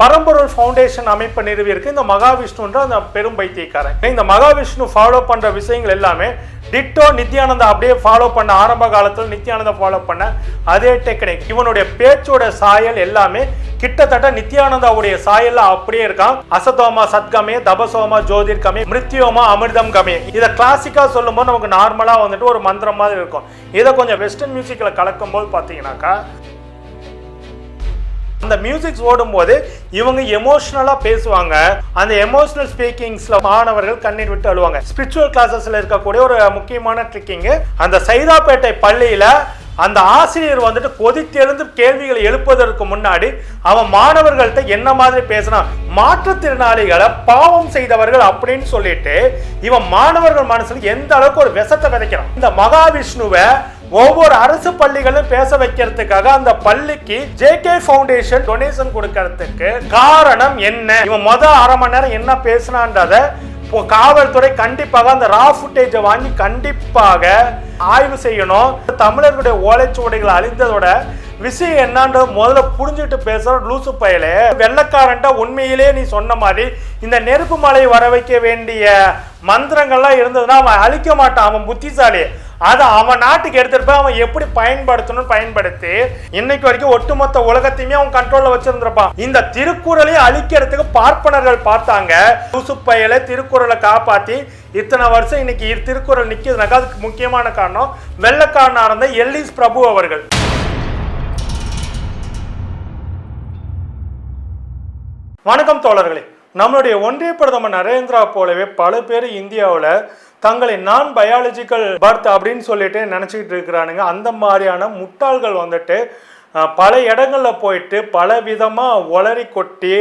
பரம்பொருள் ஃபவுண்டேஷன் அமைப்பை நிறுவியிருக்கு. இந்த மகாவிஷ்ணுன்ற அந்த பெரும் பைத்தியக்காரன். இந்த மகாவிஷ்ணு ஃபாலோ பண்ற விஷயங்கள் எல்லாமே டிட்டோ நித்யானந்தா அப்படியே ஃபாலோ பண்ண ஆரம்ப காலத்தில் நித்யானந்தா ஃபாலோ பண்ண அதே டெக்னிக் இவனுடைய பேச்சோட சாயல் எல்லாமே கிட்டத்தட்ட நித்யானந்தாவுடைய சாயல்ல அப்படியே இருக்கான். அசதோமா சத்கமே தபசோமா ஜோதிர்கமே மிருத்யோமா அமிர்தம் கமே இதை கிளாசிக்கா சொல்லும்போது நமக்கு நார்மலா வந்துட்டு ஒரு மந்திரம் மாதிரி இருக்கும். இதை கொஞ்சம் வெஸ்டர்ன் மியூசிக்ல கலக்கும் போது பார்த்தீங்கன்னாக்கா அந்த மியூசிக்ஸ் ஓடும்போது இவங்க எமோஷனலாக பேசுவாங்க. அந்த எமோஷனல் ஸ்பீக்கிங்ஸ்ல மாணவர்கள் கண்ணீர் விட்டு அழுவாங்க. ஸ்பிரிச்சுவல் கிளாஸஸ்ல இருக்கக்கூடிய ஒரு முக்கியமான ட்ரிக்கிங் அந்த சைதாப்பேட்டை பள்ளியில அந்த ஆசிரியர் வந்துட்டு கொதித்தெழுந்து கேள்விகளை எழுப்புவதற்கு முன்னாடி அவன் மாணவர்கள்ட்ட என்ன மாதிரி பேசினான் மாற்றுத்திறனாளிகளை பாவம் செய்தவர்கள் அப்படின்னு சொல்லிட்டு இவன் மாணவர்கள் மனசுல எந்த அளவுக்கு ஒரு விஷத்தை விதைக்கிறான். இந்த மகாவிஷ்ணுவை ஒவ்வொரு அரசு பள்ளிகளும் பேச வைக்கிறதுக்காக அந்த பள்ளிக்கு ஜேகே ஃபவுண்டேஷன் டொனேஷன் கொடுக்கறதுக்கு காரணம் என்ன? இவன் மொதல் அரை மணி நேரம் என்ன பேசினான்றத இப்போ காவல்துறை கண்டிப்பாக அந்த ரா ஃபுட்டேஜை வாங்கி கண்டிப்பாக ஆய்வு செய்யணும். தமிழர்களுடைய ஓலைச்சுவடைகள் அழிந்ததோட விஷயம் என்னன்றது முதல்ல புரிஞ்சுட்டு பேசுற லூசு பயலே. வெள்ளக்காரன்ட்ட உண்மையிலே நீ சொன்ன மாதிரி இந்த நெருப்பு மலையை வர வைக்க வேண்டிய மந்திரங்கள்லாம் இருந்ததுன்னா அவன் அழிக்க மாட்டான் அவன் புத்திசாலி. அதை அவன் நாட்டுக்கு எடுத்துட்டு போய் அவன் எப்படி பயன்படுத்தணும்னு பயன்படுத்தி இன்னைக்கு வரைக்கும் ஒட்டுமொத்த உலகத்தையுமே அவன் கண்ட்ரோல்ல வச்சிருந்திருப்பான். இந்த திருக்குறளையும் அழிக்கிறதுக்கு பார்ப்பனர்கள் பார்த்தாங்க. லூசுப்பையில திருக்குறளை காப்பாத்தி இத்தனை வருஷம் இன்னைக்கு திருக்குறள் நிற்கிறதுனாக்கா அதுக்கு முக்கியமான காரணம் வெள்ளக்காரனா இருந்த எல்லிஸ் பிரபு அவர்கள். வணக்கம் தோழர்களே. நம்மளுடைய ஒன்றிய பிரதமர் நரேந்திரா போலவே பல பேர் இந்தியாவில் தங்களை நான் பயாலஜிக்கல் பர்த் அப்படின்னு சொல்லிட்டு நினச்சிக்கிட்டு இருக்கிறானுங்க. அந்த மாதிரியான முட்டாள்கள் வந்துட்டு பல இடங்களில் போயிட்டு பல விதமாக ஒளரி கொட்டி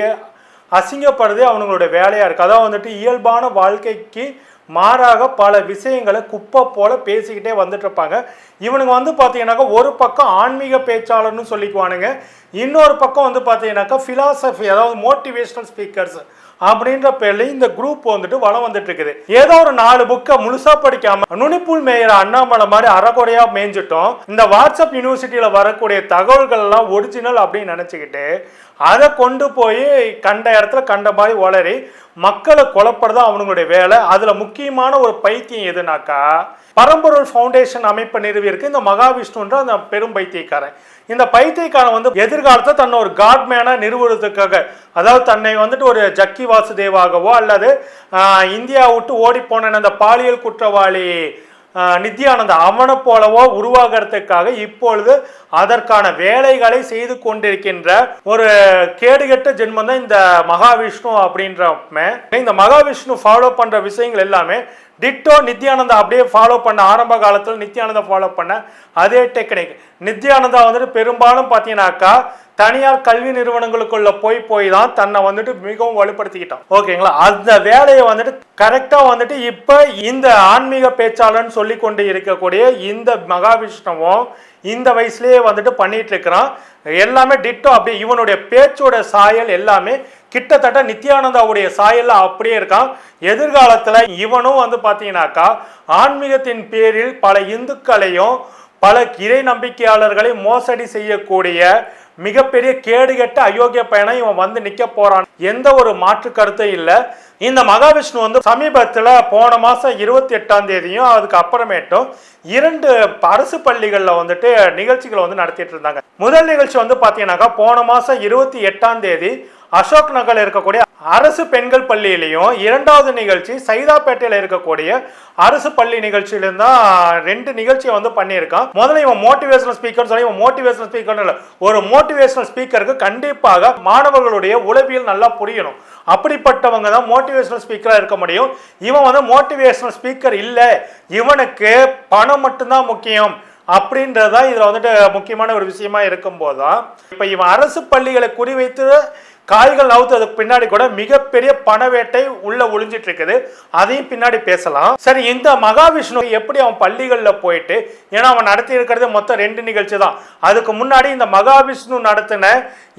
அசிங்கப்படுறதே அவனுங்களோட வேலையாக இருக்குது அதான் வந்துட்டு இயல்பான வாழ்க்கைக்கு மாறாக பல விஷயங்களை குப்பை போல பேசிக்கிட்டே வந்துட்டு இருப்பாங்க இவனுங்க வந்து பார்த்தீங்கன்னாக்கா ஒரு பக்கம் ஆன்மீக பேச்சாளர்னு சொல்லிக்குவானுங்க. இன்னொரு பக்கம் வந்து பார்த்தீங்கன்னாக்கா ஃபிலாசபி அதாவது மோட்டிவேஷனல் ஸ்பீக்கர்ஸ் அப்படின்ற பேர்ல இந்த குரூப் வந்துட்டு வளம் வந்துட்டு இருக்குது ஏதோ ஒரு நாலு புக்கை முழுசா படிக்காம நுனிப்புல் மேயர் அண்ணாமலை மாதிரி அறகுறையா மேய்ஞ்சிட்டோம். இந்த வாட்ஸ்அப் யூனிவர்சிட்டியில வரக்கூடிய தகவல்கள் எல்லாம் ஒரிஜினல் அப்படின்னு நினைச்சுக்கிட்டு அதை கொண்டு போய் கண்ட இடத்துல கண்ட மாதிரி வளரி மக்களை குழப்பறது அவனுங்களுடைய வேலை. அதில் முக்கியமான ஒரு பைத்தியம் எதுனாக்கா பரம்பொருள் ஃபவுண்டேஷன் அமைப்பை நிறுவியிருக்கு. இந்த மகாவிஷ்ணுன்ற அந்த பெரும் பைத்தியக்காரன். இந்த பைத்தியக்காரன் வந்து எதிர்காலத்தை தன்னை ஒரு காட்மேனாக நிறுவுறதுக்காக அதாவது தன்னை வந்துட்டு ஒரு ஜக்கி வாசுதேவாகவோ அல்லது இந்தியா விட்டு ஓடி போன அந்த பாலியல் குற்றவாளி நித்யானந்தா அவனை போலவோ உருவாகிறதுக்காக இப்பொழுது அதற்கான வேலைகளை செய்து கொண்டிருக்கின்ற ஒரு கேடுகெட்ட ஜென்மம் தான் இந்த மகாவிஷ்ணு அப்படின்றமே இந்த மகாவிஷ்ணு ஃபாலோ பண்ற விஷயங்கள் எல்லாமே டிட்டோ நித்யானந்தா அப்படியே ஃபாலோ பண்ண ஆரம்ப காலத்தில் நித்யானந்தா ஃபாலோ பண்ண அதே டெக்னிக் நித்யானந்தா வந்துட்டு பெரும்பாலும் பார்த்தீங்கன்னாக்கா தனியார் கல்வி நிறுவனங்களுக்குள்ள போய் போய் தான் தன்னை வந்துட்டு மிகவும் வலுப்படுத்திக்கிட்டான். ஓகேங்களா? அந்த வேலையை வந்துட்டு கரெக்டா வந்துட்டு இப்ப இந்த ஆன்மீக பேச்சாளர்னு சொல்லி கொண்டு இருக்கக்கூடிய இந்த மகாவிஷ்ணுவும் இந்த வயசுலயே வந்துட்டு பண்ணிட்டு இருக்கிறான். எல்லாமே டிட்டோ அப்படியே இவனுடைய பேச்சோட சாயல் எல்லாமே கிட்டத்தட்ட நித்யானந்தாவுடைய சாயல்ல அப்படியே இருக்கான். எதிர்காலத்துல இவனும் வந்து பாத்தீங்கன்னாக்கா ஆன்மீகத்தின் பேரில் பல இந்துக்களையும் பல இறை நம்பிக்கையாளர்களை மோசடி செய்யக்கூடிய மிகப்பெரிய கேடுகெட்ட அயோக்கிய பயணம் இவன் வந்து நிக்க போறான். எந்த ஒரு மாற்று கருத்தும் இல்லை. இந்த மகாவிஷ்ணு வந்து சமீபத்துல போன மாசம் இருபத்தி எட்டாம் தேதியும் அதுக்கு அப்புறமேட்டும் இரண்டு அரசு பள்ளிகள்ல வந்துட்டு நிகழ்ச்சிகளை வந்து நடத்திட்டு இருந்தாங்க. முதல் நிகழ்ச்சி வந்து பாத்தீங்கன்னாக்கா போன மாசம் இருபத்தி எட்டாம் தேதி அசோக் நகர்ல இருக்கக்கூடிய அரசு பெண்கள் பள்ளியிலையும் இரண்டாவது நிகழ்ச்சி சைதாப்பேட்டையில் இருக்கக்கூடிய அரசு பள்ளி நிகழ்ச்சியிலும் தான் ரெண்டு நிகழ்ச்சியை வந்து பண்ணியிருக்கான். முதல்ல இவன் மோட்டிவேஷனல் ஸ்பீக்கர் சொல்லி இவன் மோட்டிவேஷனல் ஸ்பீக்கர் இல்லை ஒரு மோட்டிவேஷனல் ஸ்பீக்கருக்கு கண்டிப்பாக மாணவர்களுடைய உளவியல் நல்லா புரியணும். அப்படிப்பட்டவங்க தான் மோட்டிவேஷனல் ஸ்பீக்கராக இருக்க முடியும். இவன் வந்து மோட்டிவேஷனல் ஸ்பீக்கர் இல்லை இவனுக்கு பணம் மட்டும்தான் முக்கியம் அப்படின்றதான் இதில் வந்துட்டு முக்கியமான ஒரு விஷயமா இருக்கும்போது தான் இப்போ இவன் அரசு பள்ளிகளை குறிவைத்து காய்கள் நவுத்ததுக்கு பின்னாடி கூட மிகப்பெரிய பணவேட்டை உள்ள ஒளிஞ்சிட்டு இருக்குது அதையும் பின்னாடி பேசலாம். சரி இந்த மகாவிஷ்ணு எப்படி அவன் பள்ளிகளில் போயிட்டு ஏன்னா அவன் நடத்தி இருக்கிறது மொத்தம் ரெண்டு நிகழ்ச்சி தான். அதுக்கு முன்னாடி இந்த மகாவிஷ்ணு நடத்தின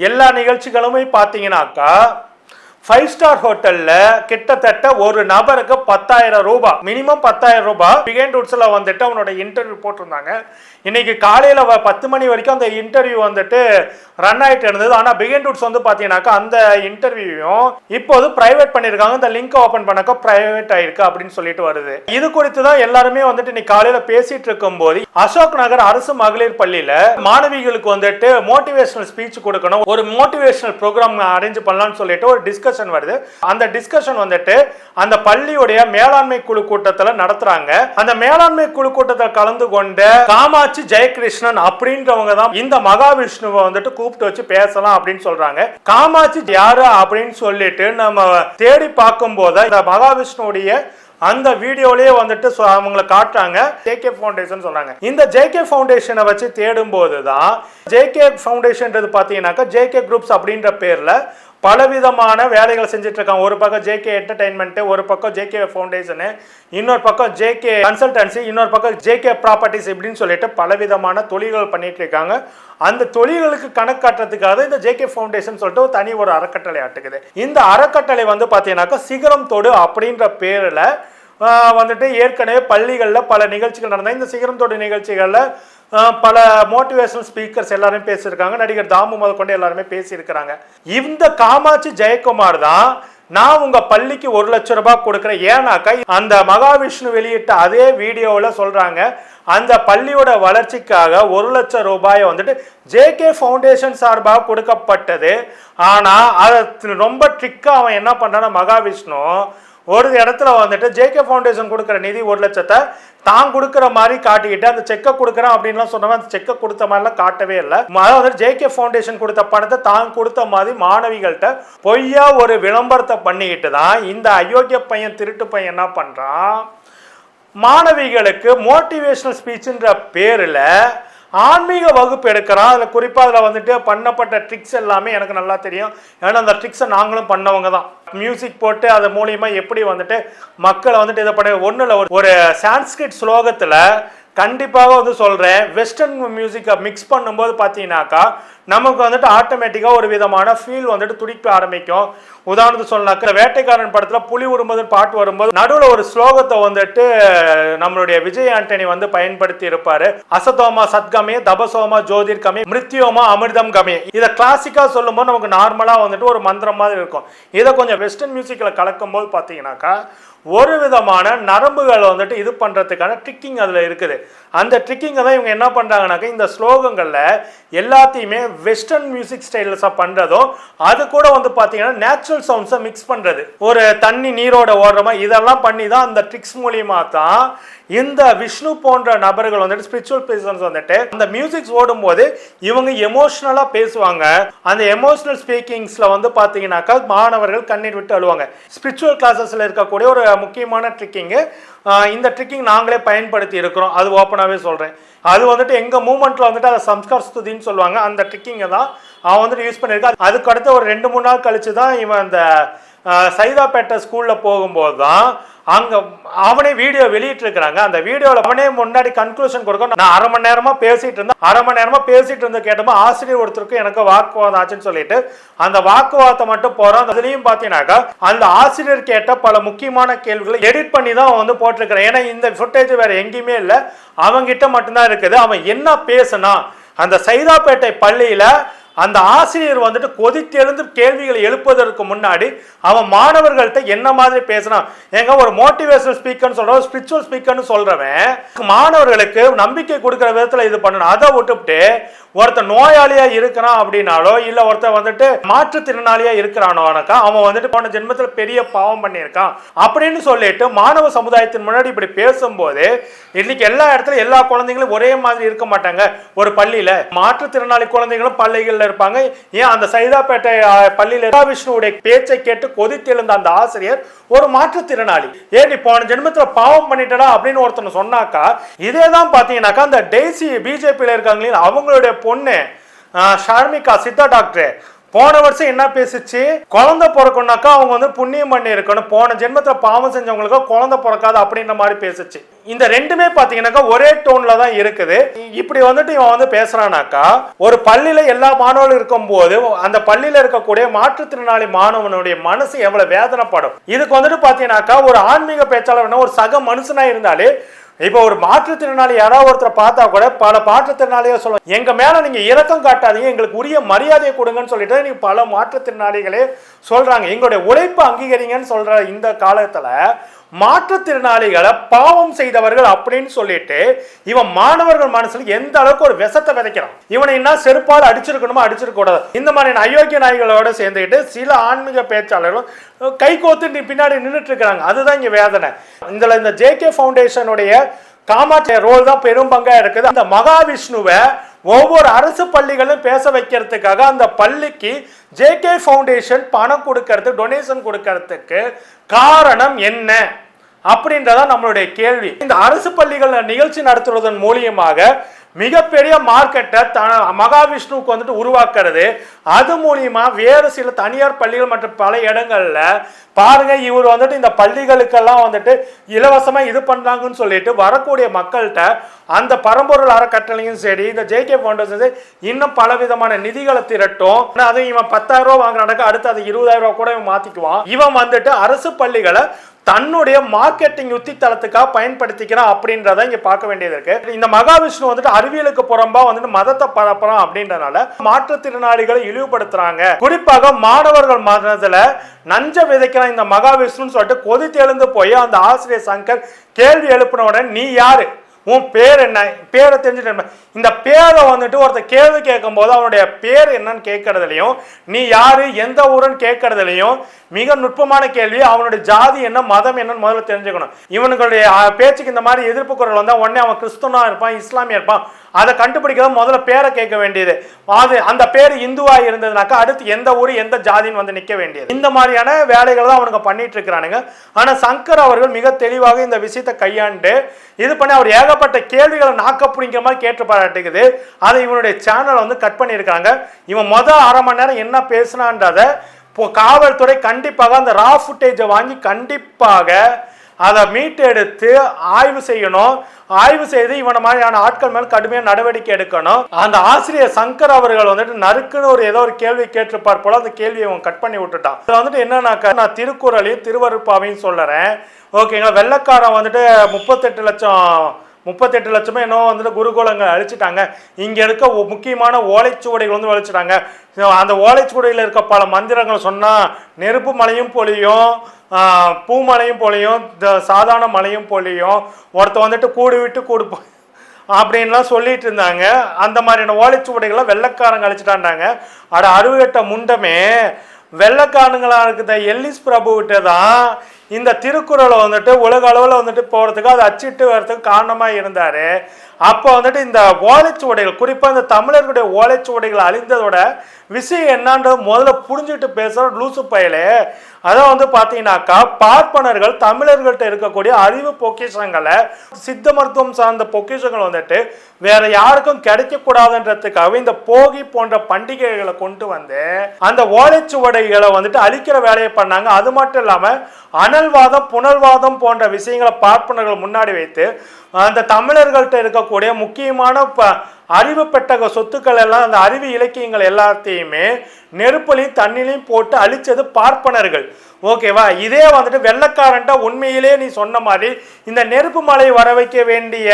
எல்லா நிகழ்ச்சிகளுமே பார்த்தீங்கன்னாக்கா ஃபைவ் ஸ்டார் ஹோட்டல்ல கிட்டத்தட்ட ஒரு நபருக்கு பத்தாயிரம் ரூபாய் மினிமம் பத்தாயிரம் ரூபாய். பிகேண்ட் ரூட்ஸ்ல வந்துட்டு அவனோட இன்டர்வியூ போட்டிருந்தாங்க. இன்னைக்கு காலையில் வ- பத்து மணி வரைக்கும் அந்த இன்டர்வியூ வந்துட்டு ரன் ஆயிட்டு இருந்தது. ஆனால் பிகின் டூட்ஸ் வந்து பார்த்தீங்கன்னாக்கா அந்த இன்டர்வியூயும் இப்போது ப்ரைவேட் பண்ணியிருக்காங்க இந்த லிங்க் ஓப்பன் பண்ணக்க ப்ரைவேட் ஆயிருக்கு அப்படின்னு சொல்லிட்டு வருது. இது குறித்து தான் எல்லாருமே வந்துட்டு இன்னைக்கு காலையில் பேசிட்டு இருக்கும்போது அசோக் நகர் அரசு மகளிர் பள்ளியில் மாணவிகளுக்கு வந்துட்டு மோட்டிவேஷனல் ஸ்பீச் கொடுக்கணும். ஒரு மோட்டிவேஷனல் ப்ரோக்ராம் அரேஞ்ச் பண்ணலாம்னு சொல்லிட்டு ஒரு டிஸ்கஷன் வருது. அந்த டிஸ்கஷன் வந்துட்டு அந்த பள்ளியுடைய மேலாண்மை குழு கூட்டத்தில் நடத்துறாங்க. அந்த மேலாண்மை குழு கூட்டத்தில் கலந்து கொண்ட காமாட்சி ஜெயகிருஷ்ணன் அப்படின்றவங்க தான் இந்த மகாவிஷ்ணுவை வந்துட்டு கூப்பிட்டு வச்சு பேசலாம் அப்படின்னு சொல்றாங்க. காமாட்சி யாரு அப்படின்னு சொல்லிட்டு நம்ம தேடி பார்க்கும் போது இந்த மகாவிஷ்ணுவுடைய அந்த வீடியோலயே வந்துட்டு அவங்கள காட்டுறாங்க. ஜேகே ஃபவுண்டேஷன் சொன்னாங்க இந்த ஜேகே ஃபவுண்டேஷனை வச்சு தேடும் போது தான் ஜேகே ஃபவுண்டேஷன்ன்றது பார்த்தீங்கன்னாக்கா ஜேகே குரூப்ஸ் அப்படின்ற பேர்ல பலவிதமான வேலைகளை செஞ்சுட்டு இருக்காங்க ஒரு பக்கம் ஜேகே என்டர்டைன்மெண்ட் ஒரு பக்கம் ஜேகே ஃபவுண்டேஷனு இன்னொரு பக்கம் ஜேகே கன்சல்டன்சி இன்னொரு பக்கம் ஜேகே ப்ராப்பர்ட்டிஸ் இப்படின்னு சொல்லிட்டு பலவிதமான தொழில்கள் பண்ணிட்டு இருக்காங்க அந்த தொழில்களுக்கு கணக்கு காட்டுறதுக்காக இந்த ஜேகே ஃபவுண்டேஷன் சொல்லிட்டு ஒரு தனி ஒரு அறக்கட்டளை ஆட்டுக்குது. இந்த அறக்கட்டளை வந்து பார்த்தீங்கன்னாக்கா சிகரம் தொடு அப்படின்ற பேரில் வந்துட்டு ஏற்கனவே பள்ளிகளில் பல நிகழ்ச்சிகள் நடந்தால் இந்த சிகரம்தோடு நிகழ்ச்சிகளில் பல மோட்டிவேஷனல் ஸ்பீக்கர்ஸ் எல்லாரும் பேசியிருக்காங்க. நடிகர் தாமு முதற்கொண்டு எல்லாருமே பேசியிருக்கிறாங்க. இந்த காமாட்சி ஜெயக்குமார் தான் நான் உங்க பள்ளிக்கு ஒரு லட்சம் ரூபாய் கொடுக்குறேன். ஏன்னாக்கா அந்த மகாவிஷ்ணு வெளியிட்ட அதே வீடியோவில் சொல்றாங்க அந்த பள்ளியோட வளர்ச்சிக்காக ஒரு லட்சம் ரூபாயை வந்துட்டு ஜேகே ஃபவுண்டேஷன் சார்பாக கொடுக்கப்பட்டது. ஆனால் அதை ரொம்ப ட்ரிக்காக அவன் என்ன பண்ணுறான்னா மகாவிஷ்ணு ஒரு இடத்துல வந்துட்டு ஜேகே ஃபவுண்டேஷன் கொடுக்குற நிதி ஒரு லட்சத்தை தான் கொடுக்குற மாதிரி காட்டிக்கிட்டு அந்த செக்கை கொடுக்குறேன் அப்படின்லாம் சொன்னவன் அந்த செக்கை கொடுத்த மாதிரிலாம் காட்டவே இல்லை. அதாவது ஜேகே ஃபவுண்டேஷன் கொடுத்த பணத்தை தான் கொடுத்த மாதிரி மாணவிகள்கிட்ட பொய்யா ஒரு விளம்பரத்தை பண்ணிக்கிட்டு தான் இந்த அயோக்கிய பையன் திருட்டு பையன் என்ன பண்ணுறான் மாணவிகளுக்கு மோட்டிவேஷனல் ஸ்பீச்சுன்ற பேரில் ஆன்மீக வகுப்பு எடுக்கிறான் அதில் குறிப்பாக அதில் வந்துட்டு பண்ணப்பட்ட ட்ரிக்ஸ் எல்லாமே எனக்கு நல்லா தெரியும். ஏன்னா அந்த ட்ரிக்ஸை நாங்களும் பண்ணவங்க தான். மியூசிக் போட்டு அது மூலியமாக எப்படி வந்துட்டு மக்களை வந்துட்டு இதை பண்ண ஒன்றில் ஒரு சான்ஸ்கிரிட் ஸ்லோகத்தில் கண்டிப்பாக வந்து சொல்கிறேன் வெஸ்டர்ன் மியூசிக்கை மிக்ஸ் பண்ணும்போது பார்த்தீங்கன்னாக்கா நமக்கு வந்துட்டு ஆட்டோமேட்டிக்காக ஒரு விதமான ஃபீல் வந்துட்டு துடிக்க ஆரம்பிக்கும். உதாரணத்துக்கு சொல்லனாக்கா வேட்டைக்காரன் படத்தில் புலி உரும்போது பாட்டு வரும்போது நடுவில் ஒரு ஸ்லோகத்தை வந்துட்டு நம்மளுடைய விஜய் ஆண்டனி வந்து பயன்படுத்தி இருப்பார். அசதோமா சத்கமே தபசோமா ஜோதிர் கமி மிருத்யோமா அமிர்தம் கமே. இதை கிளாசிக்காக சொல்லும்போது நமக்கு நார்மலாக வந்துட்டு ஒரு மந்திரம் மாதிரி இருக்கும். இதை கொஞ்சம் வெஸ்டர்ன் மியூசிக்கில் கலக்கும்போது பார்த்தீங்கன்னாக்கா ஒரு விதமான நரம்புகளை வந்துட்டு இது பண்ணுறதுக்கான ட்ரிக்கிங் அதில் இருக்குது. அந்த ட்ரிக்கிங்கை தான் இவங்க என்ன பண்ணுறாங்கனாக்கா இந்த ஸ்லோகங்களில் எல்லாத்தையுமே வெஸ்டர்ன் மியூசிக் ஸ்டைல்ஸாக பண்ணுறதும் அது கூட வந்து பார்த்தீங்கன்னா நேச்சுரல் சவுண்ட்ஸை மிக்ஸ் பண்ணுறது ஒரு தண்ணி நீரோட ஓடுறமா இதெல்லாம் பண்ணி தான் அந்த ட்ரிக்ஸ் மூலியமாக தான் இந்த விஷ்ணு போன்ற நபர்கள் வந்துட்டு ஸ்பிரிச்சுவல் பர்சன்ஸ் வந்துட்டு அந்த மியூசிக்ஸ் ஓடும்போது இவங்க எமோஷ்னலாக பேசுவாங்க. அந்த எமோஷ்னல் ஸ்பீக்கிங்ஸில் வந்து பார்த்தீங்கன்னாக்கா மாணவர்கள் கண்ணீர் விட்டு அழுவாங்க. ஸ்பிரிச்சுவல் கிளாஸஸில் இருக்கக்கூடிய ஒரு முக்கியமான ட்ரிக்கிங்கு இந்த ட்ரிக்கிங் நாங்களே பயன்படுத்தி இருக்கிறோம். அது ஓப்பனாகவே சொல்கிறேன் அது வந்துட்டு எங்கள் மூமெண்ட்டில் வந்துட்டு அதை சம்ஸ்கார் ஸ்துதின்னு சொல்லுவாங்க. அந்த ட்ரிக்கிங்கை தான் அவன் வந்துட்டு யூஸ் பண்ணியிருக்கான். அதுக்கடுத்து ஒரு ரெண்டு மூணு நாள் கழித்து தான் இவன் அந்த சைதாப்பேட்டை ஸ்கூலில் போகும்போது தான் அங்கே அவனே வீடியோ வெளியிட்டிருக்கிறாங்க. அந்த வீடியோவில் அவனே முன்னாடி கன்க்ளூஷன் கொடுக்க நான் அரை மணி நேரமாக பேசிட்டு இருந்தேன். அரை மணி நேரமாக பேசிட்டு இருந்த கேட்டப்போ ஆசிரியர் ஒருத்தருக்கும் எனக்கு வாக்குவாதம் ஆச்சுன்னு சொல்லிட்டு அந்த வாக்குவாதத்தை மட்டும் போகிறோம் அதுலேயும் பார்த்தீங்கன்னாக்கா அந்த ஆசிரியர் கேட்ட பல முக்கியமான கேள்விகளை எடிட் பண்ணி தான் அவன் வந்து போட்டிருக்கிறேன். ஏன்னா இந்த ஃபுட்டேஜ் வேறு எங்கேயுமே இல்லை. அவங்கிட்ட மட்டும்தான் இருக்குது. அவன் என்ன பேசுனா அந்த சைதாப்பேட்டை பள்ளியில் அந்த ஆசிரியர் வந்துட்டு கொதித்தெழுந்து கேள்விகளை எழுப்புவதற்கு முன்னாடி அவன் மாணவர்கள்ட்ட என்ன மாதிரி பேசினான் ஏங்க ஒரு மோட்டிவேஷனல் ஸ்பீக்கர்னு சொல்றவன் ஸ்பிரிச்சுவல் ஸ்பீக்கர்னு சொல்றவன் மாணவர்களுக்கு நம்பிக்கை கொடுக்குற விதத்துல இது பண்ணணும். அதை விட்டுவிட்டு ஒருத்தன் நோயாளியா இருக்கிறான் அப்படின்னாலோ இல்ல ஒருத்தன் வந்துட்டு மாற்றுத்திறனாளியா இருக்கிறானோனாக்கா அவன் வந்துட்டு போன ஜென்மத்தில் பெரிய பாவம் பண்ணியிருக்கான். அப்படின்னு சொல்லிட்டு மாணவ சமுதாயத்தின் முன்னாடி இப்படி பேசும்போது இன்னைக்கு எல்லா இடத்துல எல்லா குழந்தைங்களும் ஒரே மாதிரி இருக்க மாட்டாங்க. ஒரு பள்ளியில மாற்றுத்திறனாளி குழந்தைகளும் பள்ளிகளில் இருப்பாங்க. ஏன் அந்த சைதாப்பேட்டை பள்ளியில் பள்ளியில விஷ்ணுவுடைய பேச்சை கேட்டு கொதித்தெழுந்த அந்த ஆசிரியர் ஒரு மாற்றுத்திறனாளி. ஏன் நீ போன ஜென்மத்தில் பாவம் பண்ணிட்டடா அப்படின்னு ஒருத்தன் சொன்னாக்கா இதே தான் பார்த்தீங்கன்னாக்கா அந்த டெய்ஸி பிஜேபியில் இருக்காங்களே அவங்களுடைய பொண்ணு ஷார்மிகா சித்தா டாக்டர். போன வருஷம் என்ன பேசிச்சு? குழந்தை பிறக்கணும்னாக்கா அவங்க வந்து புண்ணியம் பண்ணி இருக்கணும் போன ஜென்மத்தில் பாவம் செஞ்சவங்களுக்கு குழந்தை பிறக்காது அப்படின்ற மாதிரி பேசுச்சு. இந்த ரெண்டுமே பார்த்தீங்கன்னாக்கா ஒரே டோன்ல தான் இருக்குது. இப்படி வந்துட்டு இவன் வந்து பேசுறானாக்கா ஒரு பள்ளியில் எல்லா மாணவர்களும் இருக்கும்போது அந்த பள்ளியில் இருக்கக்கூடிய மாற்றுத்திறனாளி மாணவனுடைய மனசு எவ்வளோ வேதனைப்படும். இதுக்கு வந்துட்டு பார்த்தீங்கன்னாக்கா ஒரு ஆன்மீக பேச்சாளர் ஒரு சக மனுஷனாக இருந்தாலே இப்போ ஒரு மாற்றுத்திறனாளி யாராவது ஒருத்தரை பார்த்தா கூட பல மாற்றுத்திறனாளிகள் சொல்லுவாங்க எங்க மேல நீங்க இரக்கம் காட்டாதீங்க எங்களுக்கு உரிய மரியாதையை கொடுங்கன்னு சொல்லிட்டு நீங்க பல மாற்றுத்திறனாளிகளே சொல்றாங்க. எங்களுடைய உழைப்பு அங்கீகரிங்கன்னு சொல்கிற இந்த காலத்துல மாற்றுத்திறனாளிகளை பாவம் செய்தவர்கள் அப்படின்னு சொல்லிட்டு இவன் மாணவர்கள் மனசுல எந்த அளவுக்கு ஒரு விஷத்தை விதைக்கிறான்? இவனை என்ன செருப்பால் அடிச்சிருக்கணுமோ அடிச்சிருக்க கூடாது இந்த மாதிரி அயோக்கிய நாய்களோட சேர்ந்துக்கிட்டு சில ஆன்மீக பேச்சாளர்களும் கை கோத்து நீ பின்னாடி நின்றுட்டு இருக்கிறாங்க அதுதான் இங்க வேதனை. இந்த ஜே ஜேகே ஃபவுண்டேஷனுடைய காமாட்சிய ரோல் தான் பெரும் பங்கா இருக்குது. அந்த மகாவிஷ்ணுவை ஒவ்வொரு அரசு பள்ளிகளும் பேச வைக்கிறதுக்காக அந்த பள்ளிக்கு ஜேகே ஃபவுண்டேஷன் பணம் கொடுக்கறது டொனேஷன் கொடுக்கறதுக்கு காரணம் என்ன அப்படின்றதான் நம்மளுடைய கேள்வி. இந்த அரசு பள்ளிகள் நிகழ்ச்சி நடத்துவதன் மூலியமாக மிகப்பெரிய மார்க்கெட்டை த மகாவிஷ்ணுவுக்கு வந்துட்டு உருவாக்குறது. அது மூலியமா வேறு சில தனியார் பள்ளிகள் மற்றும் பல இடங்களில் பாருங்க இவர் வந்துட்டு இந்த பள்ளிகளுக்கெல்லாம் வந்துட்டு இலவசமாக இது பண்ணுறாங்கன்னு சொல்லிட்டு வரக்கூடிய மக்கள்கிட்ட அந்த பரம்பொருள் அறக்கட்டளையும் சரி இந்த ஜேகே ஃபவுண்டேஷன் சரி, இன்னும் பல விதமான நிதிகளை திரட்டும். ஆனால் அதுவும் இவன் பத்தாயிரம் ரூபா வாங்குறாங்க அடுத்து அதை இருபதாயிரம் ரூபா கூட இவன் மாற்றிக்குவான் இவன் வந்துட்டு அரசு பள்ளிகளை தன்னுடைய மார்க்கெட்டிங் யுத்தி தளத்துக்காக பயன்படுத்திக்கிறான் அப்படின்றத இங்க பார்க்க வேண்டியது இருக்கு. இந்த மகாவிஷ்ணு வந்துட்டு அறிவியலுக்கு புறம்பா வந்துட்டு மதத்தை பரப்புறான் அப்படின்றனால மாற்றுத்திறனாளிகளை இழிவுபடுத்துறாங்க. குறிப்பாக மாணவர்கள் மனதுல நஞ்ச விதைக்கிறான் இந்த மகாவிஷ்ணுன்னு சொல்லிட்டு கொதித்து எழுந்து போய் அந்த ஆசிரியர் சங்கர் கேள்வி எழுப்பின உடனே நீ யாரு? உன் பேர் என்ன? பேரை தெரிஞ்சுட்டு என்ன? இந்த பேரை வந்துட்டு ஒருத்தர் கேள்வி கேட்கும்போது அவனுடைய பேர் என்னன்னு கேட்கறதுலையும் நீ யாரு எந்த ஊருன்னு கேட்கறதுலையும் மிக நுட்பமான கேள்வி அவனுடைய ஜாதி என்ன மதம் என்னன்னு முதல்ல தெரிஞ்சுக்கணும். இவனுடைய பேச்சுக்கு இந்த மாதிரி எதிர்ப்பு குரல் வந்தால் உடனே அவன் கிறிஸ்துவனா இருப்பான் இஸ்லாமியா இருப்பான் அதை கண்டுபிடிக்க முதல்ல பேரை கேட்க வேண்டியது. அது அந்த பேர் இந்துவாக இருந்ததுனாக்கா அடுத்து எந்த ஊர் எந்த ஜாதின்னு வந்து நிற்க வேண்டியது. இந்த மாதிரியான வேலைகளை தான் அவனுங்க பண்ணிட்டு இருக்கிறானுங்க. ஆனால் சங்கர் அவர்கள் மிக தெளிவாக இந்த விஷயத்தை கையாண்டு இது பண்ணி அவர் ஏகப்பட்ட கேள்விகளை நாக்க பிடிக்கிற மாதிரி கேட்டு பாராட்டுக்குது அதை இவனுடைய சேனலை வந்து கட் பண்ணியிருக்காங்க. இவன் மொதல் அரை மணி நேரம் என்ன பேசினான்றதை இப்போ காவல்துறை கண்டிப்பாக அந்த ரா ஃபுட்டேஜை வாங்கி கண்டிப்பாக அதை மீட்டெடுத்து ஆய்வு செய்யணும். ஆய்வு செய்து இவன மாதிரியான ஆட்கள் மேல் கடுமையான நடவடிக்கை எடுக்கணும். அந்த ஆசிரியர் சங்கர் அவர்கள் வந்துட்டு நறுக்குன்னு ஒரு ஏதோ ஒரு கேள்வி கேட்டிருப்பார் போல அந்த கேள்வியை அவன் கட் பண்ணி விட்டுட்டான். இதுல வந்துட்டு என்னன்னாக்கா நான் திருக்குறளையும் திருவருப்பாவையும் சொல்லுறேன். ஓகேங்களா? வெள்ளக்காரன் வந்துட்டு முப்பத்தெட்டு லட்சம் முப்பத்தெட்டு லட்சமே என்னவோ வந்துட்டு குருகுலங்கள் அழிச்சிட்டாங்க. இங்கே இருக்க முக்கியமான ஓலைச்சுவடிகள் வந்து அழிச்சிட்டாங்க அந்த ஓலைச்சுவடியில் இருக்க பல மந்திரங்கள் சொன்னால் நெருப்பு மலையும் பொழியும் பூமலையும் பொழியும் இந்த சாதாரண மலையும் பொழியும் ஒருத்த வந்துட்டு கூடு விட்டு கூடு போ- அப்படின்லாம் சொல்லிட்டு இருந்தாங்க. அந்த மாதிரியான ஓலைச்சுவடிகளை வெள்ளைக்காரங்க அழிச்சிட்டாண்டாங்க அட அறுவட்ட முண்டமே வெள்ளைக்காரங்களா இருக்கிற எல்லிஸ் பிரபுவிட்ட தான் இந்த திருக்குறளை வந்துட்டு உலக அளவில் வந்துட்டு போகிறதுக்கு அதை அச்சிட்டு வர்றதுக்கு காரணமாக இருந்தார். அப்போ வந்துட்டு இந்த ஓலைச்சுவடைகள் குறிப்பாக இந்த தமிழர்களுடைய ஓலைச்சுவடைகள் அழிந்ததோட விஷயம் என்னன்றது முதல்ல புரிஞ்சுட்டு பேசுகிற லூசு பயலே. அதான் வந்து பார்த்தீங்கன்னாக்கா பார்ப்பனர்கள் தமிழர்கள்ட்ட இருக்கக்கூடிய அறிவு பொக்கிஷங்களை சித்த மருத்துவம் சார்ந்த பொக்கிஷங்கள் வந்துட்டு வேற யாருக்கும் கிடைக்கக்கூடாதுன்றதுக்காக இந்த போகி போன்ற பண்டிகைகளை கொண்டு வந்து அந்த ஓலைச்சுவடைகளை வந்துட்டு அழிக்கிற வேலையை பண்ணாங்க. அது மட்டும் இல்லாமல் அனல்வாதம் புனல்வாதம் போன்ற விஷயங்களை பார்ப்பனர்கள் முன்னாடி வைத்து அந்த தமிழர்கள்ட்ட சொல்லக்கூடிய முக்கியமான ப அறிவு பெட்டக சொத்துக்கள் எல்லாம் அந்த அறிவு இலக்கியங்கள் எல்லாத்தையுமே நெருப்புலையும் தண்ணிலையும் போட்டு அழிச்சது பார்ப்பனர்கள். ஓகேவா இதே வந்துட்டு வெள்ளக்காரன்ட்ட உண்மையிலே நீ சொன்ன மாதிரி இந்த நெருப்பு மலை வர வைக்க வேண்டிய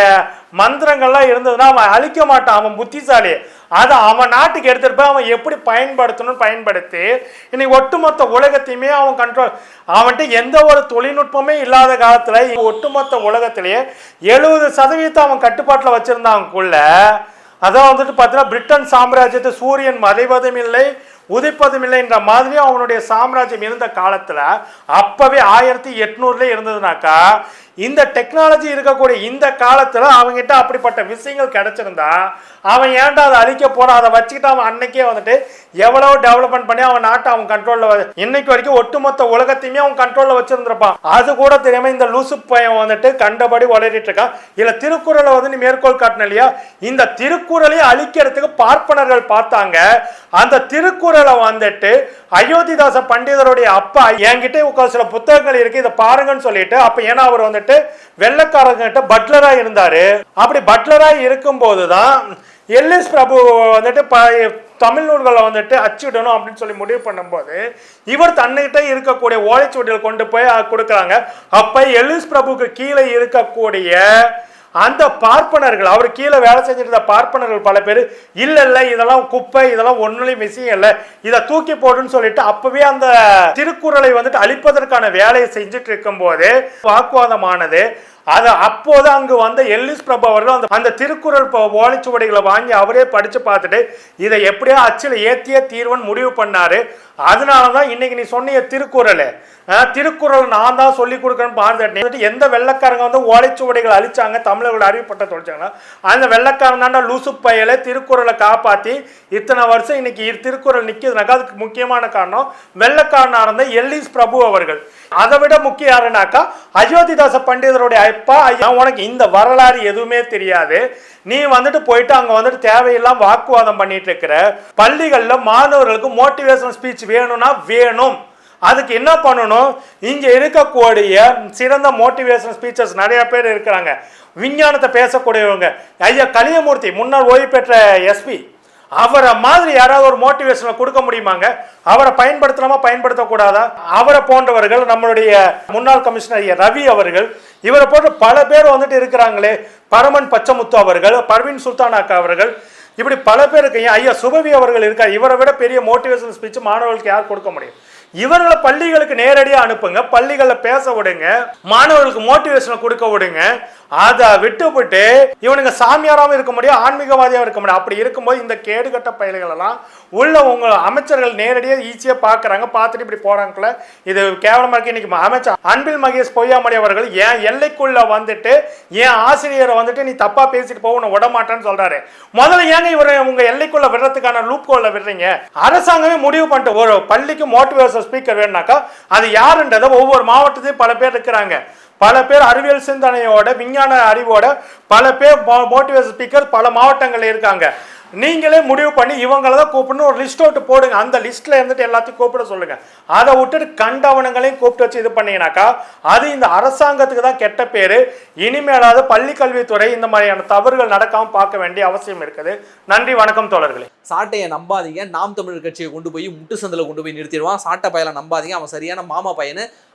மந்திரங்கள்லாம் இருந்ததுன்னா அவன் அழிக்க மாட்டான் அவன் புத்திசாலி. அதை அவன் நாட்டுக்கு எடுத்துகிட்டு போய் அவன் எப்படி பயன்படுத்தணும்னு பயன்படுத்தி இன்னைக்கு ஒட்டுமொத்த உலகத்தையுமே அவன் கண்ட்ரோல் அவன்கிட்ட எந்த ஒரு தொழில்நுட்பமே இல்லாத காலத்தில் ஒட்டுமொத்த உலகத்திலேயே எழுபது சதவீதத்தை அவன் கட்டுப்பாட்டில் வச்சிருந்தாங்கக்குள்ள அதான் வந்துட்டு பார்த்தீங்கன்னா பிரிட்டன் சாம்ராஜ்யத்தை சூரியன் மறைவதும் இல்லை உதிப்பதும் இல்லைன்ற மாதிரி அவனுடைய சாம்ராஜ்யம் இருந்த காலத்தில் அப்போவே ஆயிரத்தி எட்நூறுல இருந்ததுனாக்கா இந்த டெக்னாலஜி இருக்கக்கூடிய இந்த காலத்தில் அவங்ககிட்ட அப்படிப்பட்ட விஷயங்கள் கிடைச்சிருந்தா அவன் ஏன்டா அதை அழிக்க போறான்? அதை வச்சுக்கிட்டு அவன் அன்னைக்கே வந்துட்டு எவ்வளவு டெவலப்மெண்ட் பண்ணி அவன் நாட்டை அவன் கண்ட்ரோலில் இன்னைக்கு வரைக்கும் ஒட்டுமொத்த உலகத்தையுமே அவன் கண்ட்ரோலில் வச்சிருந்திருப்பான். அது கூட தெரியாம இந்த லூசு பையன் வந்துட்டு கண்டபடி உளறிட்டு இருக்கான். இல்லை திருக்குறளை வந்து நீ மேற்கோள் காட்டின இல்லையா? இந்த திருக்குறளையும் அழிக்கிறதுக்கு பார்ப்பனர்கள் பார்த்தாங்க. அந்த திருக்குறளை வந்துட்டு அயோத்திதாச பண்டிதருடைய அப்பா என்கிட்ட உட்கார் சில புத்தகங்கள் இருக்கு. இதை பாருங்கன்னு சொல்லிட்டு அப்ப ஏன்னா அவர் வந்துட்டு வெள்ளக்காரங்க கிட்ட பட்லரா இருந்தாரு. அப்படி பட்லரா இருக்கும்போது தான் எல்எஸ் பிரபு வந்துட்டு ப தமிழ் நூல்களை வந்துட்டு அச்சிடணும் அப்படின்னு சொல்லி முடிவு பண்ணும்போது இவர் தன்னிட்ட இருக்கக்கூடிய ஓலைச்சுவடிகள் கொண்டு போய் கொடுக்குறாங்க. அப்போ எல்எஸ் பிரபுக்கு கீழே இருக்கக்கூடிய அந்த பார்ப்பனர்கள் அவர் கீழே வேலை செஞ்சிருந்த பார்ப்பனர்கள் பல பேர் இல்லை இல்லை இதெல்லாம் குப்பை இதெல்லாம் ஒன்றுலையும் விஷயம் இல்லை. இதை தூக்கி போடுன்னு சொல்லிட்டு அப்பவே அந்த திருக்குறளை வந்துட்டு அழிப்பதற்கான வேலையை செஞ்சுட்டு இருக்கும்போது வாக்குவாதமானது அது அப்போது அங்கு வந்த எல்லிஸ் பிரபு அவர்கள் அந்த அந்த திருக்குறள் ஓலைச்சுவடிகளை வாங்கி அவரே படித்து பார்த்துட்டு இதை எப்படியோ அச்சில் ஏற்றியே தீர்வன் முடிவு பண்ணாரு. அதனால தான் இன்னைக்கு நீ சொன்னிய திருக்குறள். திருக்குறள் நான் தான் சொல்லி கொடுக்குறேன்னு பார்த்துட்டு எந்த வெள்ளக்காரங்க வந்து ஓலைச்சுவடிகளை அழிச்சாங்க தமிழர்கள் அறிவிப்பட்ட தொலைச்சாங்கன்னா அந்த வெள்ளக்காரன் தாண்டா லூசு பயலை திருக்குறளை காப்பாற்றி இத்தனை வருஷம் இன்னைக்கு திருக்குறள் நிற்கிதுனாக்கா அதுக்கு முக்கியமான காரணம் வெள்ளக்காரனாக இருந்த எல்லிஸ் பிரபு அவர்கள். அதை விட முக்கிய யாருனாக்கா அயோத்திதாச பண்டிதருடைய அப்பா ஐயா. உனக்கு இந்த வரலாறு எதுவுமே தெரியாது. நீ வந்துட்டு போயிட்டு அங்கே வந்துட்டு தேவையெல்லாம் வாக்குவாதம் பண்ணிட்டு இருக்கிற பள்ளிகளில் மாணவர்களுக்கு மோட்டிவேஷனல் ஸ்பீச் வேணும்னா வேணும். அதுக்கு என்ன பண்ணணும்? இங்கே இருக்கக்கூடிய சிறந்த மோட்டிவேஷனல் ஸ்பீச்சர்ஸ் நிறைய பேர் இருக்கிறாங்க. விஞ்ஞானத்தை பேசக்கூடியவங்க. ஐயா கலியமூர்த்தி முன்னாள் ஓய்வு பெற்ற எஸ்பி அவரை மாதிரி யாராவது ஒரு மோட்டிவேஷனை கொடுக்க முடியுமாங்க? அவரை பயன்படுத்தலாமா பயன்படுத்தக்கூடாதா? அவரை போன்றவர்கள் நம்மளுடைய முன்னாள் கமிஷனர் ஐயா ரவி அவர்கள் இவரை போன்ற பல பேர் வந்துட்டு இருக்கிறாங்களே. பரமன் பச்சமுத்து அவர்கள் பர்வீன் சுல்தானாக்கா அவர்கள் இப்படி பல பேருக்கு ஏன் ஐயா சுபவி அவர்கள் இருக்கார் இவரை விட பெரிய மோட்டிவேஷனல் ஸ்பீச் மாணவர்களுக்கு யார் கொடுக்க முடியும்? இவர்களை பள்ளிகளுக்கு நேரடியாக அனுப்புங்க பள்ளிகளில் பேச விடுங்க மாணவர்களுக்கு மோட்டிவேஷனை கொடுக்க விடுங்க. அதை விட்டுவிட்டு இவனுங்க சாமியாராகவும் இருக்க முடியும் ஆன்மீகவாதியாகவும் இருக்க முடியும். அப்படி இருக்கும்போது இந்த கேடுகட்ட பயல்கள் எல்லாம் உள்ள உங்க அமைச்சர்கள் நேரடியாக ஈஸியாக பார்க்குறாங்க பார்த்துட்டு இப்படி போகிறாங்கல்ல இது கேவலமாக இருக்கு. இன்னைக்கு அமைச்சர் அன்பில் மகேஷ் பொய்யாமொழி அவர்கள் என் எல்லைக்குள்ள வந்துட்டு என் ஆசிரியரை வந்துட்டு நீ தப்பா பேசிட்டு போக உன்னை விட மாட்டேன்னு சொல்றாரு. முதல்ல ஏங்க இவர் உங்க எல்லைக்குள்ள விடுறதுக்கான லூப் கோல்ல விடுறீங்க? அரசாங்கமே முடிவு பண்ணிட்டு ஒரு பள்ளிக்கு மோட்டிவேஷன் ஸ்பீக்கர் வேணும்னாக்கா அது யாருன்றதை ஒவ்வொரு மாவட்டத்தையும் பல பேர் இருக்கிறாங்க. பல பேர் அறிவியல் சிந்தனையோட விஞ்ஞான அறிவோட பல பேர் மோட்டிவேஷன் ஸ்பீக்கர் பல மாவட்டங்கள்ல இருக்காங்க. நீங்களே முடிவு பண்ணி இவங்கள தான் கூப்பிடணும். ஒரு லிஸ்ட் அவுட் போடுங்க. அந்த லிஸ்ட்ல இருந்துட்டு எல்லாத்தையும் கூப்பிட சொல்லுங்க. அதை விட்டுட்டு கண்டவனங்களையும் கூப்பிட்டு வச்சு இது பண்ணீங்கன்னாக்கா அது இந்த அரசாங்கத்துக்கு தான் கெட்ட பேரு. இனிமேலாவது பள்ளி கல்வித்துறை இந்த மாதிரியான தவறுகள் நடக்காம பார்க்க வேண்டிய அவசியம் இருக்குது. நன்றி வணக்கம் தோழர்களே. சாட்டையை நம்பாதீங்க. நாம் தமிழர் கட்சியை கொண்டு போய் முட்டு சந்தில் கொண்டு போய் நிறுத்திடுவான். சாட்டை பயலை நம்பாதீங்க. அவன் சரியான மாமா பையனு.